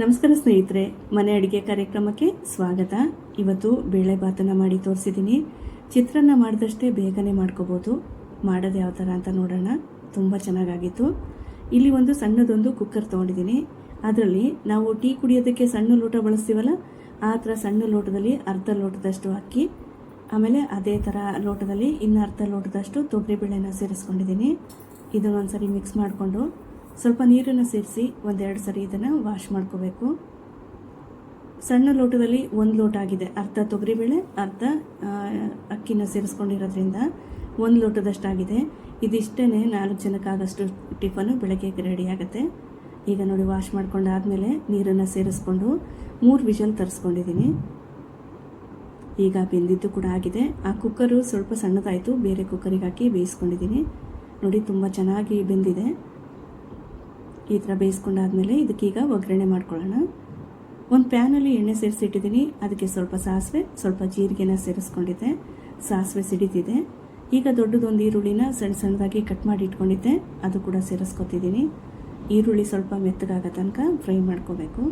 ನಮಸ್ಕಾರ ಸ್ನೇಹಿತರೆ, ಮನೆ ಅಡುಗೆ ಕಾರ್ಯಕ್ರಮಕ್ಕೆ ಸ್ವಾಗತ. ಇವತ್ತು ಬೇಳೆ ಮಾಡಿ ತೋರಿಸಿದ್ದೀನಿ. ಚಿತ್ರಾನ್ನ ಮಾಡಿದಷ್ಟೇ ಬೇಗನೆ ಮಾಡ್ಕೋಬೋದು. ಮಾಡೋದು ಯಾವ ಥರ ಅಂತ ನೋಡೋಣ. ತುಂಬ ಚೆನ್ನಾಗಾಗಿತ್ತು. ಇಲ್ಲಿ ಒಂದು ಸಣ್ಣದೊಂದು ಕುಕ್ಕರ್ ತೊಗೊಂಡಿದ್ದೀನಿ. ಅದರಲ್ಲಿ ನಾವು ಟೀ ಕುಡಿಯೋದಕ್ಕೆ ಸಣ್ಣ ಲೋಟ ಬಳಸ್ತೀವಲ್ಲ, ಆ ಥರ ಸಣ್ಣ ಲೋಟದಲ್ಲಿ ಅರ್ಧ ಲೋಟದಷ್ಟು ಅಕ್ಕಿ, ಆಮೇಲೆ ಅದೇ ಥರ ಲೋಟದಲ್ಲಿ ಇನ್ನು ಅರ್ಧ ಲೋಟದಷ್ಟು ತೊಗರಿಬೇಳೆನ ಸೇರಿಸ್ಕೊಂಡಿದ್ದೀನಿ. ಇದನ್ನೊಂದು ಸರಿ ಮಿಕ್ಸ್ ಮಾಡಿಕೊಂಡು ಸ್ವಲ್ಪ ನೀರನ್ನು ಸೇರಿಸಿ ಒಂದೆರಡು ಸರಿ ಇದನ್ನು ವಾಶ್ ಮಾಡ್ಕೋಬೇಕು. ಸಣ್ಣ ಲೋಟದಲ್ಲಿ ಒಂದು ಲೋಟ ಆಗಿದೆ. ಅರ್ಧ ತೊಗರಿಬೇಳೆ, ಅರ್ಧ ಅಕ್ಕಿನ ಸೇರಿಸ್ಕೊಂಡಿರೋದ್ರಿಂದ ಒಂದು ಲೋಟದಷ್ಟಾಗಿದೆ. ಇದಿಷ್ಟೇ ನಾಲ್ಕು ಜನಕ್ಕಾಗಷ್ಟು ಟಿಫನು ಬೆಳಗ್ಗೆ ರೆಡಿ ಆಗುತ್ತೆ. ಈಗ ನೋಡಿ ವಾಶ್ ಮಾಡ್ಕೊಂಡಾದಮೇಲೆ ನೀರನ್ನು ಸೇರಿಸ್ಕೊಂಡು ಮೂರು ವಿಷಲ್ ತರಿಸ್ಕೊಂಡಿದ್ದೀನಿ ಈಗ ಬೆಂದಿದ್ದು ಕೂಡ ಆಗಿದೆ. ಆ ಕುಕ್ಕರು ಸ್ವಲ್ಪ ಸಣ್ಣದಾಯಿತು. ಬೇರೆ ಕುಕ್ಕರಿಗೆ ಹಾಕಿ ಬೇಯಿಸ್ಕೊಂಡಿದ್ದೀನಿ ನೋಡಿ ತುಂಬ ಚೆನ್ನಾಗಿ ಬೆಂದಿದೆ. ಈ ಥರ ಬೇಯಿಸ್ಕೊಂಡಾದ್ಮೇಲೆ ಇದಕ್ಕೀಗ ಒಗ್ಗರಣೆ ಮಾಡ್ಕೊಳ್ಳೋಣ. ಒಂದು ಪ್ಯಾನಲ್ಲಿ ಎಣ್ಣೆ ಸೇರಿಸಿಟ್ಟಿದ್ದೀನಿ. ಅದಕ್ಕೆ ಸ್ವಲ್ಪ ಸಾಸಿವೆ, ಸ್ವಲ್ಪ ಜೀರಿಗೆನ ಸೇರಿಸ್ಕೊಂಡಿದ್ದೆ. ಸಾಸಿವೆ ಸಿಡಿತಿದೆ. ಈಗ ದೊಡ್ಡದೊಂದು ಈರುಳ್ಳಿನ ಸಣ್ಣ ಸಣ್ಣದಾಗಿ ಕಟ್ ಮಾಡಿ ಇಟ್ಕೊಂಡಿದ್ದೆ. ಅದು ಕೂಡ ಸೇರಿಸ್ಕೊತಿದ್ದೀನಿ. ಈರುಳ್ಳಿ ಸ್ವಲ್ಪ ಮೆತ್ತಗಾಗೋ ತನಕ ಫ್ರೈ ಮಾಡ್ಕೋಬೇಕು.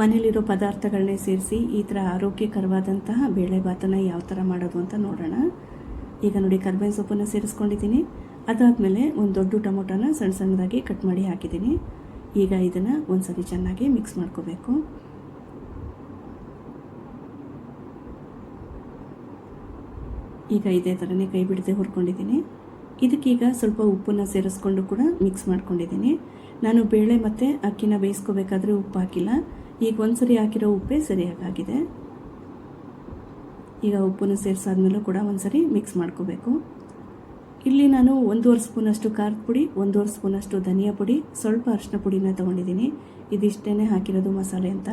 ಮನೇಲಿರೋ ಪದಾರ್ಥಗಳನ್ನೇ ಸೇರಿಸಿ ಈ ಥರ ಆರೋಗ್ಯಕರವಾದಂತಹ ಬೇಳೆ ಭಾತನ ಯಾವ ಥರ ಮಾಡೋದು ಅಂತ ನೋಡೋಣ. ಈಗ ನೋಡಿ ಕರ್ಬೇವಿನ ಸೊಪ್ಪನ್ನು ಸೇರಿಸ್ಕೊಂಡಿದ್ದೀನಿ. ಅದಾದಮೇಲೆ ಒಂದು ದೊಡ್ಡ ಟೊಮೊಟೊನ ಸಣ್ಣ ಸಣ್ಣದಾಗಿ ಕಟ್ ಮಾಡಿ ಹಾಕಿದ್ದೀನಿ. ಈಗ ಇದನ್ನು ಒಂದ್ಸರಿ ಚೆನ್ನಾಗಿ ಮಿಕ್ಸ್ ಮಾಡ್ಕೋಬೇಕು. ಈಗ ಇದೇ ಥರನೇ ಕೈ ಬಿಡದೆ ಹುರ್ಕೊಂಡಿದ್ದೀನಿ. ಇದಕ್ಕೀಗ ಸ್ವಲ್ಪ ಉಪ್ಪನ್ನು ಸೇರಿಸ್ಕೊಂಡು ಕೂಡ ಮಿಕ್ಸ್ ಮಾಡ್ಕೊಂಡಿದ್ದೀನಿ. ನಾನು ಬೇಳೆ ಮತ್ತು ಅಕ್ಕಿನ ಬೇಯಿಸ್ಕೋಬೇಕಾದ್ರೆ ಉಪ್ಪು ಹಾಕಿಲ್ಲ. ಈಗ ಒಂದ್ಸರಿ ಹಾಕಿರೋ ಉಪ್ಪೇ ಸರಿಯಾಗಾಗಿದೆ. ಈಗ ಉಪ್ಪನ್ನು ಸೇರಿಸಾದ್ಮೇಲೂ ಕೂಡ ಒಂದ್ಸರಿ ಮಿಕ್ಸ್ ಮಾಡ್ಕೋಬೇಕು. ಇಲ್ಲಿ ನಾನು ಒಂದೂವರೆ ಸ್ಪೂನಷ್ಟು ಖಾರದ ಪುಡಿ ಒಂದೂವರೆ ಸ್ಪೂನಷ್ಟು ಧನಿಯಾ ಪುಡಿ, ಸ್ವಲ್ಪ ಅರಿಶಿನ ಪುಡಿನ ತೊಗೊಂಡಿದ್ದೀನಿ. ಇದಿಷ್ಟೇ ಹಾಕಿರೋದು ಮಸಾಲೆ ಅಂತ.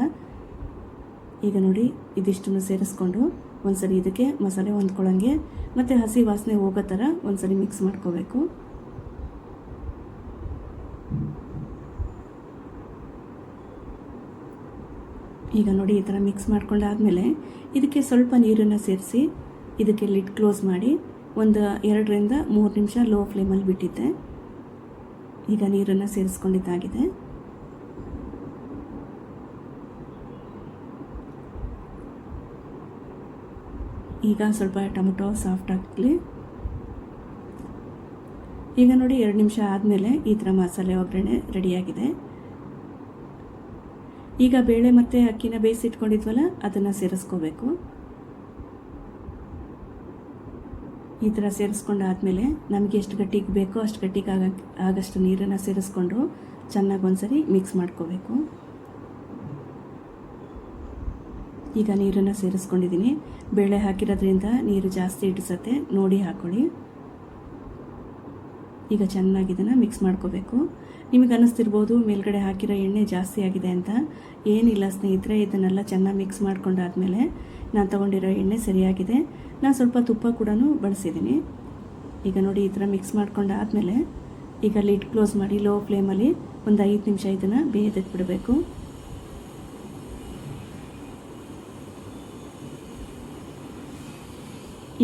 ಈಗ ನೋಡಿ, ಇದಿಷ್ಟನ್ನು ಸೇರಿಸ್ಕೊಂಡು ಒಂದ್ಸರಿ ಇದಕ್ಕೆ ಮಸಾಲೆ ಹೊಂದ್ಕೊಳ್ಳೋಂಗೆ, ಮತ್ತು ಹಸಿ ವಾಸನೆ ಹೋಗೋ ಥರ ಒಂದ್ಸರಿ ಮಿಕ್ಸ್ ಮಾಡ್ಕೋಬೇಕು. ಈಗ ನೋಡಿ, ಈ ಥರ ಮಿಕ್ಸ್ ಮಾಡ್ಕೊಂಡಾದ್ಮೇಲೆ ಇದಕ್ಕೆ ಸ್ವಲ್ಪ ನೀರನ್ನು ಸೇರಿಸಿ, ಇದಕ್ಕೆ ಲಿಡ್ ಕ್ಲೋಸ್ ಮಾಡಿ ಒಂದು ಎರಡರಿಂದ ಮೂರು ನಿಮಿಷ ಲೋ ಫ್ಲೇಮಲ್ಲಿ ಬಿಟ್ಟಿದ್ದೆ. ಈಗ ನೀರನ್ನು ಸೇರಿಸ್ಕೊಂಡಿದ್ದಾಗಿದೆ. ಈಗ ಸ್ವಲ್ಪ ಟೊಮೆಟೊ ಸಾಫ್ಟ್ ಆಗಲಿ. ಈಗ ನೋಡಿ ಎರಡು ನಿಮಿಷ ಆದಮೇಲೆ ಈ ಥರ ಮಸಾಲೆ ಒಗ್ಗರಣೆ ರೆಡಿಯಾಗಿದೆ. ಈಗ ಬೇಳೆ ಮತ್ತು ಅಕ್ಕಿನ ಬೇಯಿಸಿಟ್ಕೊಂಡಿದ್ವಲ್ಲ ಅದನ್ನು ಸೇರಿಸ್ಕೋಬೇಕು. ಈ ಥರ ಸೇರಿಸ್ಕೊಂಡಾದ್ಮೇಲೆ ನಮಗೆ ಎಷ್ಟು ಗಟ್ಟಿಗೆ ಬೇಕೋ ಅಷ್ಟು ಗಟ್ಟಿಗೆ ಆಗ ಆಗಷ್ಟು ನೀರನ್ನು ಸೇರಿಸ್ಕೊಂಡು ಚೆನ್ನಾಗಿ ಒಂದ್ಸರಿ ಮಿಕ್ಸ್ ಮಾಡ್ಕೋಬೇಕು. ಈಗ ನೀರನ್ನು ಸೇರಿಸ್ಕೊಂಡಿದ್ದೀನಿ ಬೇಳೆ ಹಾಕಿರೋದ್ರಿಂದ ನೀರು ಜಾಸ್ತಿ ಇಡಿಸತ್ತೆ. ನೋಡಿ ಹಾಕ್ಕೊಳ್ಳಿ ಈಗ ಚೆನ್ನಾಗಿ ಇದನ್ನು ಮಿಕ್ಸ್ ಮಾಡ್ಕೋಬೇಕು. ನಿಮಗೆ ಅನ್ನಿಸ್ತಿರ್ಬೋದು ಮೇಲ್ಗಡೆ ಹಾಕಿರೋ ಎಣ್ಣೆ ಜಾಸ್ತಿ ಆಗಿದೆ ಅಂತ. ಏನಿಲ್ಲ ಸ್ನೇಹಿತರೆ, ಇದನ್ನೆಲ್ಲ ಚೆನ್ನಾಗಿ ಮಿಕ್ಸ್ ಮಾಡ್ಕೊಂಡಾದಮೇಲೆ ನಾನು ತೊಗೊಂಡಿರೋ ಎಣ್ಣೆ ಸರಿಯಾಗಿದೆ. ನಾನು ಸ್ವಲ್ಪ ತುಪ್ಪ ಕೂಡ ಬಳಸಿದ್ದೀನಿ ಈಗ ನೋಡಿ ಈ ಥರ ಮಿಕ್ಸ್ ಮಾಡ್ಕೊಂಡಾದಮೇಲೆ ಈಗ ಲಿಡ್ ಕ್ಲೋಸ್ ಮಾಡಿ ಲೋ ಫ್ಲೇಮಲ್ಲಿ ಒಂದು ಐದು ನಿಮಿಷ ಇದನ್ನು ಬೇಯದಕ್ಕೆ ಬಿಡಬೇಕು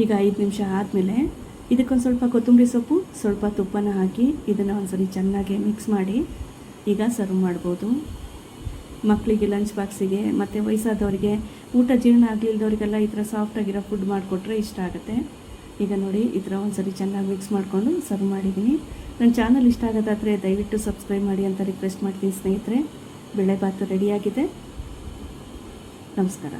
ಈಗ ಐದು ನಿಮಿಷ ಆದಮೇಲೆ ಇದಕ್ಕೊಂದು ಸ್ವಲ್ಪ ಕೊತ್ತಂಬರಿ ಸೊಪ್ಪು, ಸ್ವಲ್ಪ ತುಪ್ಪನ ಹಾಕಿ ಇದನ್ನು ಒಂದ್ಸರಿ ಚೆನ್ನಾಗಿ ಮಿಕ್ಸ್ ಮಾಡಿ ಈಗ ಸರ್ವ್ ಮಾಡ್ಬೋದು. ಮಕ್ಕಳಿಗೆ ಲಂಚ್ ಬಾಕ್ಸಿಗೆ ಮತ್ತು ವಯಸ್ಸಾದವರಿಗೆ, ಊಟ ಜೀರ್ಣ ಆಗಲಿಲ್ದವರಿಗೆಲ್ಲ ಈ ಥರ ಸಾಫ್ಟಾಗಿರೋ ಫುಡ್ ಮಾಡಿಕೊಟ್ರೆ ಇಷ್ಟ ಆಗುತ್ತೆ. ಈಗ ನೋಡಿ, ಈ ಥರ ಒಂದ್ಸರಿ ಚೆನ್ನಾಗಿ ಮಿಕ್ಸ್ ಮಾಡಿಕೊಂಡು ಸರ್ವ್ ಮಾಡಿದ್ದೀನಿ. ನನ್ನ ಚಾನಲ್ ಇಷ್ಟ ಆಗೋದಾದರೆ ದಯವಿಟ್ಟು ಸಬ್ಸ್ಕ್ರೈಬ್ ಮಾಡಿ ಅಂತ ರಿಕ್ವೆಸ್ಟ್ ಮಾಡ್ತೀನಿ ಸ್ನೇಹಿತರೆ. ಬೆಳೆ ಭಾತು ರೆಡಿಯಾಗಿದೆ ನಮಸ್ಕಾರ.